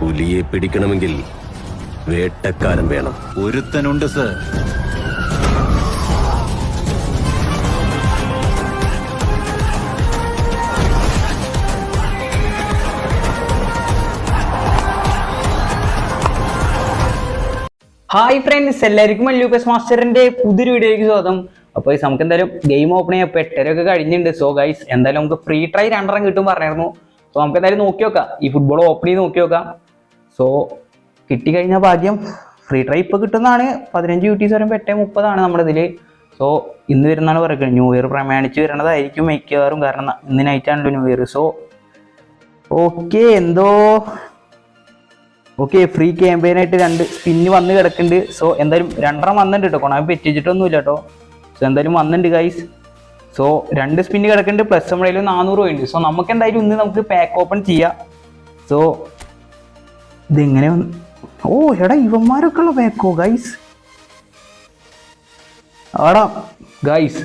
പുലിയെ പിടിക്കണമെങ്കിൽ വേട്ടക്കാരൻ വേണം. ഒരുത്തനുണ്ട് സർ. ഹായ് ഫ്രണ്ട്സ് എല്ലാവർക്കും ലൂക്കസ് മാസ്റ്ററിന്റെ പുതിയൊരു വീഡിയോയ്ക്ക് സ്വാഗതം. അപ്പോൾ നമുക്ക് എന്തായാലും ഗെയിം ഓപ്പൺ ചെയ്യാൻ പെട്ടരൊക്കെ കഴിഞ്ഞിട്ടുണ്ട്. സോ ഗൈസ് എന്തായാലും നമുക്ക് ഫ്രീ ട്രൈ രണ്ടെണ്ണം കിട്ടും പറഞ്ഞായിരുന്നു സോ നമുക്ക് എന്തായാലും നോക്കി നോക്കാം ഈ ഫുട്ബോൾ ഓപ്പൺ ചെയ്ത് നോക്കി നോക്കാം സോ കിട്ടിക്കഴിഞ്ഞാൽ ഭാഗ്യം ഫ്രീ ട്രൈ ഇപ്പോൾ കിട്ടുന്നതാണ്. പതിനഞ്ച് യു ടി വരുമ്പോൾ എട്ട് മുപ്പതാണ് നമ്മുടെ ഇതിൽ സോ ഇന്ന് വരുന്നതാണ് പറയുന്നത് ന്യൂ ഇയർ പ്രമാണിച്ച് വരുന്നതായിരിക്കും മിക്കവാറും. കാരണം ഇന്ന് നൈറ്റാണല്ലോ ന്യൂ ഇയർ സോ ഓക്കെ എന്തോ? ഓക്കെ ഫ്രീ ക്യാമ്പയിനായിട്ട് രണ്ട് സ്പിന്ന് വന്ന് കിടക്കുന്നുണ്ട്. സോ എന്തായാലും രണ്ടെണ്ണം വന്നിട്ടുണ്ട് കേട്ടോ കൊണാൻ പെറ്റിച്ചിട്ടൊന്നുമില്ല കേട്ടോ സോ എന്തായാലും വന്നിട്ടുണ്ട് ഗൈസ് സോ രണ്ട് സ്പിന്ന് കിടക്കുന്നുണ്ട്. പ്ലസ് നമ്മുടെ കയ്യിൽ നാനൂറ് പോയിട്ടുണ്ട്. സോ നമുക്ക് എന്തായാലും ഇന്ന് നമുക്ക് പാക്ക് ഓപ്പൺ ചെയ്യാം. സോ ഇതെങ്ങനെ ഓ എടാ ഇവന്മാരൊക്കെ ഉള്ള പാക്കോ ഗൈസ് ആടാ ഗൈസ്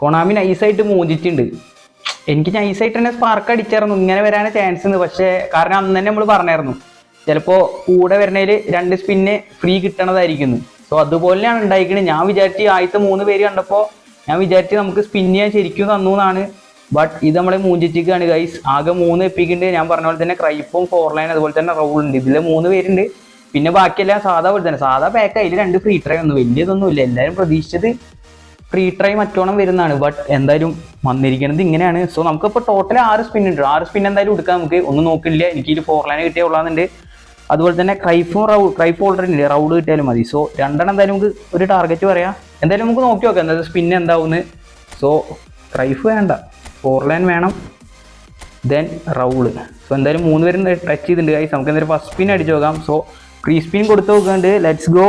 കൊണാമി നൈസായിട്ട് മോചിച്ചിട്ടുണ്ട് എനിക്ക് നൈസായിട്ട് തന്നെ സ്പാർക്ക് അടിച്ചായിരുന്നു. ഇങ്ങനെ വരാൻ ചാൻസ് ഉണ്ട്. പക്ഷേ കാരണം അന്ന് തന്നെ നമ്മൾ പറഞ്ഞായിരുന്നു. ചിലപ്പോൾ കൂടെ വരണേൽ രണ്ട് സ്പിന്ന് ഫ്രീ കിട്ടണതായിരിക്കുന്നു. സോ അതുപോലെയാണ് ഉണ്ടായിരിക്കുന്നത് ഞാൻ വിചാരിച്ച് ആദ്യത്തെ മൂന്ന് പേര് കണ്ടപ്പോൾ ഞാൻ വിചാരിച്ച് നമുക്ക് സ്പിൻ ചെയ്യാൻ ശരിക്കും തന്നു എന്നാണ് ബട്ട് ഇത് നമ്മളെ മൂഞ്ചിച്ചിക്കാണ് ഗൈസ് ആകെ മൂന്ന് എപ്പിക്കുണ്ട്. ഞാൻ പറഞ്ഞ പോലെ തന്നെ ക്രൈപ്പും ഫോർ ലൈൻ അതുപോലെ തന്നെ റൗൾ ഉണ്ട്. ഇതിൽ മൂന്ന് പേരുണ്ട്. പിന്നെ ബാക്കിയെല്ലാം സാധാ പോലെ തന്നെ. സാധാ പാക്ക് അതിൽ രണ്ട് ഫ്രീ ട്രൈ ഒന്നും വലിയതൊന്നുമില്ല എല്ലാവരും പ്രതീക്ഷിച്ചത് ഫ്രീ ട്രൈ മറ്റോണം വരുന്നതാണ്. ബട്ട് എന്തായാലും വന്നിരിക്കുന്നത് ഇങ്ങനെയാണ്. സോ നമുക്കിപ്പോൾ ടോട്ടൽ ആറ് സ്പിൻ ഉണ്ട്. ആറ് സ്പിൻ എന്തായാലും എടുക്കാം നമുക്ക്. ഒന്നും നോക്കില്ല. എനിക്ക് ഇതിൽ ഫോർ ലൈൻ കിട്ടിയ ഉള്ളതെന്നുണ്ട് അതുപോലെ തന്നെ ക്രൈഫും റൗ ക്രൈഫ് ഓൾറെഡി ഉണ്ട് റൗഡ് കിട്ടിയാലും മതി. സോ രണ്ടെണ്ണം എന്തായാലും നമുക്ക് ഒരു ടാർഗറ്റ് പറയാം. എന്തായാലും നമുക്ക് നോക്കി നോക്കാം. എന്തായാലും സ്പിൻ എന്താവുമെന്ന് സോ ക്രൈഫ് വേണ്ട. ഫോർ ലൈൻ വേണം ദെൻ റൗൾ സോ എന്തായാലും മൂന്ന് പേരും ടച്ച് ചെയ്തിട്ടുണ്ട് ഗൈസ് നമുക്ക് എന്തായാലും ഫസ്റ്റ് സ്പിൻ അടിച്ചു നോക്കാം. സോ ഫ്രീ സ്പിൻ കൊടുത്ത് നോക്കുന്നുണ്ട്. Let's go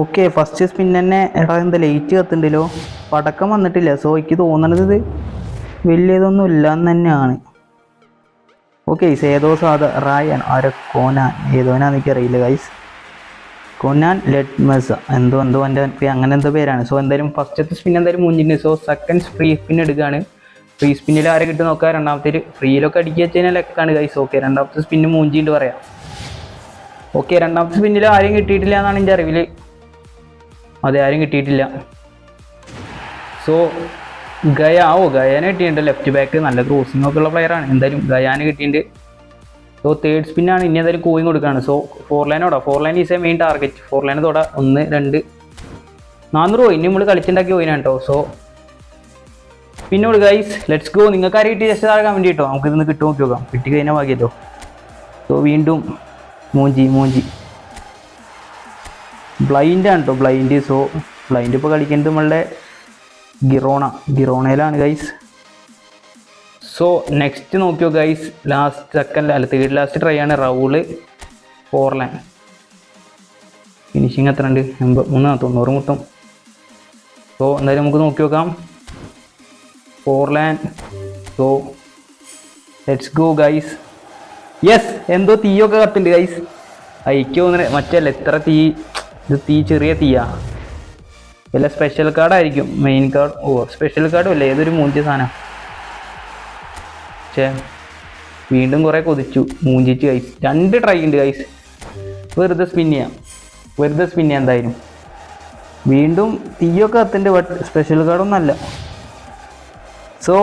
okay first spin തന്നെ എടാ എന്താ ലേറ്റ് കത്തുണ്ടല്ലോ പടക്കം വന്നിട്ടില്ല. സോ എനിക്ക് തോന്നണത് ഇത് വലിയതൊന്നും ഇല്ല എന്ന് തന്നെയാണ് ഓക്കെ ഏതോ സാധാ റായൻ ആരോ കോന ഏതോനാന്ന് എനിക്കറിയില്ല ഗൈസ് കൊനാൻ ലെറ്റ്മസ് എന്തോ എന്തോ എന്റെ അങ്ങനെ എന്തോ പേരാണ്. സോ എന്തായാലും ഫസ്റ്റത്തെ സ്പിൻ എന്തായാലും മുന്നിട്ട് സോ സെക്കൻഡ് ഫ്രീ സ്പിൻ എടുക്കുകയാണ് ഫ്രീ സ്പിന്നിൽ ആരെ കിട്ടും നോക്കുക രണ്ടാമത്തെ ഫ്രീയിലൊക്കെ അടിക്കുക വെച്ച് കഴിഞ്ഞാൽ ലെക്കാണ് കൈസ് ഓക്കെ രണ്ടാമത്തെ സ്പിന്ന് മൂഞ്ചിയിട്ട് പറയാം. ഓക്കെ രണ്ടാമത്തെ സ്പിന്നിൽ ആരും കിട്ടിയിട്ടില്ല എന്നാണ് എന്റെ അറിവിൽ അതെ ആരും കിട്ടിയിട്ടില്ല. സോ ഗയ ഓ ഗയാനെ കിട്ടിയിട്ടുണ്ട്. ലെഫ്റ്റ് ബാക്ക് നല്ല ക്രോസിംഗ് ഒക്കെ ഉള്ള പ്ലെയറാണ് എന്തായാലും ഗയാന് കിട്ടിയിട്ടുണ്ട്. സോ തേർഡ് സ്പിന്നാണ് ഇനി എന്തായാലും കോയിങ് കൊടുക്കുകയാണ് so four ലൈനോടാ four line is a main target four line തൊടാ. ഒന്ന് രണ്ട്. നാനൂറ് പോയി. ഇനി നമ്മൾ കളിച്ചുണ്ടാക്കി പോയിനാണ് കേട്ടോ സോ പിന്നോട് ഗൈസ് ലെറ്റ്സ് ഗോ നിങ്ങൾക്ക് ആരും ജസ്റ്റ് താഴെ കമന്റ് കേട്ടോ നമുക്ക് ഇതൊന്ന് കിട്ടും നോക്കി നോക്കാം കിട്ടി കഴിഞ്ഞാൽ ഭാഗ്യല്ലോ സോ വീണ്ടും മൂഞ്ചി മൂഞ്ചി. ബ്ലൈൻഡാണ് കേട്ടോ ബ്ലൈൻഡ് സോ ബ്ലൈൻഡ് ഇപ്പോൾ കളിക്കുന്നത് നമ്മളുടെ ഗിറോണ. ഗിറോണയിലാണ് ഗൈസ് സോ നെക്സ്റ്റ് നോക്കിയോ ഗൈസ് ലാസ്റ്റ് സെക്കൻഡ് അല്ല തേർഡ് ലാസ്റ്റ് ട്രൈ ആണ് റൗൾ ഫോർ ലൈൻ ഫിനിഷിങ് എത്ര ഉണ്ട് എൺപത് മൂന്ന് തൊണ്ണൂറ് മുട്ടും സോ എന്തായാലും നമുക്ക് നോക്കി നോക്കാം. Four line so let's go guys yes എന്തോ തീയൊക്കെ കത്തുണ്ട് ഗൈസ് അയക്ക് തോന്നുന്നത് മറ്റല്ല എത്ര തീ? ഇത് തീ ചെറിയ തീയാ. വല്ല സ്പെഷ്യൽ കാർഡായിരിക്കും മെയിൻ കാർഡ് ഓ സ്പെഷ്യൽ കാർഡും അല്ല ഏതൊരു മൂഞ്ചിയ സാധനം പക്ഷേ വീണ്ടും കുറേ കൊതിച്ചു. മൂഞ്ചിച്ച് കൈസ് രണ്ട് ട്രൈ ഉണ്ട് കൈസ് വെറുതെ സ്പിൻ ചെയ്യാം. വെറുതെ സ്പിൻ ചെയ്യാം എന്തായാലും. വീണ്ടും തീയൊക്കെ അത്തിന്റെ ബട്ട് സ്പെഷ്യൽ കാർഡൊന്നും അല്ല. സോ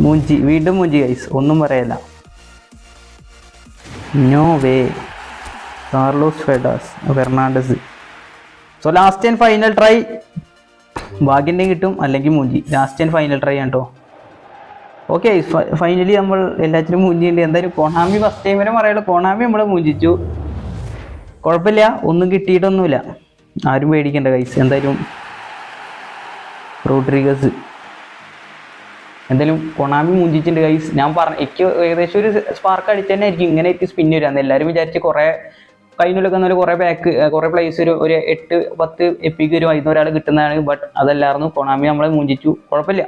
മൂഞ്ചി വീണ്ടും മൂഞ്ചി കൈസ് ഒന്നും പറയല്ല. No way Carlos ഫെഡാസ് Fernandez. So last and final try ഭാഗ്യന്റെ കിട്ടും അല്ലെങ്കിൽ മൂഞ്ചി. ലാസ്റ്റ് ആൻഡ് ഫൈനൽ ട്രൈ ആണ് കേട്ടോ ഓക്കെ ഫൈനലി നമ്മൾ എല്ലാത്തിനും മൂഞ്ചിയുണ്ട് എന്തായാലും കൊണാമി ഫസ്റ്റ് ടൈം വരെ പറയുള്ളൂ. കൊണാമി നമ്മൾ മൂഞ്ചിച്ചു. കുഴപ്പമില്ല ഒന്നും കിട്ടിയിട്ടൊന്നുമില്ല. ആരും പേടിക്കണ്ട കൈസ് എന്തായാലും റോഡ്രിഗസ്. എന്തായാലും കൊണാമി മുഞ്ചിച്ചിട്ടുണ്ട് കൈസ് ഞാൻ പറഞ്ഞ എനിക്ക് ഏകദേശം ഒരു സ്പാർക്ക് അടിച്ച് തന്നെ ആയിരിക്കും. ഇങ്ങനെ എനിക്ക് സ്പിൻ വരാന്ന് എല്ലാവരും വിചാരിച്ച് കുറേ കഴിഞ്ഞൊക്കെ എന്നാലും കുറേ ബാക്ക് കുറേ പ്ലേസ് ഒരു ഒരു എട്ട് പത്ത് എപ്പിക്ക് ഒരു അതിന് ഒരാൾ കിട്ടുന്നതാണ്. ബട്ട് അതല്ലായിരുന്നു കൊണാമി നമ്മളെ മൂഞ്ചിച്ചു. കുഴപ്പമില്ല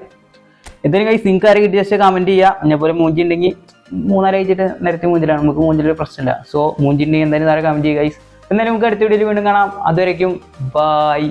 എന്തായാലും കൈസ് നിങ്ങൾക്ക് ആരെ കിട്ടിയ ജസ്റ്റ് കമന്റ് ചെയ്യുക അതേപോലെ മൂഞ്ചി ഉണ്ടെങ്കിൽ മൂന്നാൽ കഴിച്ചിട്ട് നിരത്തി മൂഞ്ചിലാണ്. നമുക്ക് മൂഞ്ചിൽ പ്രശ്നമില്ല. സോ മൂഞ്ചി എന്തായാലും നേരെ കമന്റ് ചെയ്യുക ഗൈസ് എന്തായാലും നമുക്ക് അടുത്ത വീഡിയോയിൽ വീണ്ടും കാണാം. അതുവരേക്കും ബൈ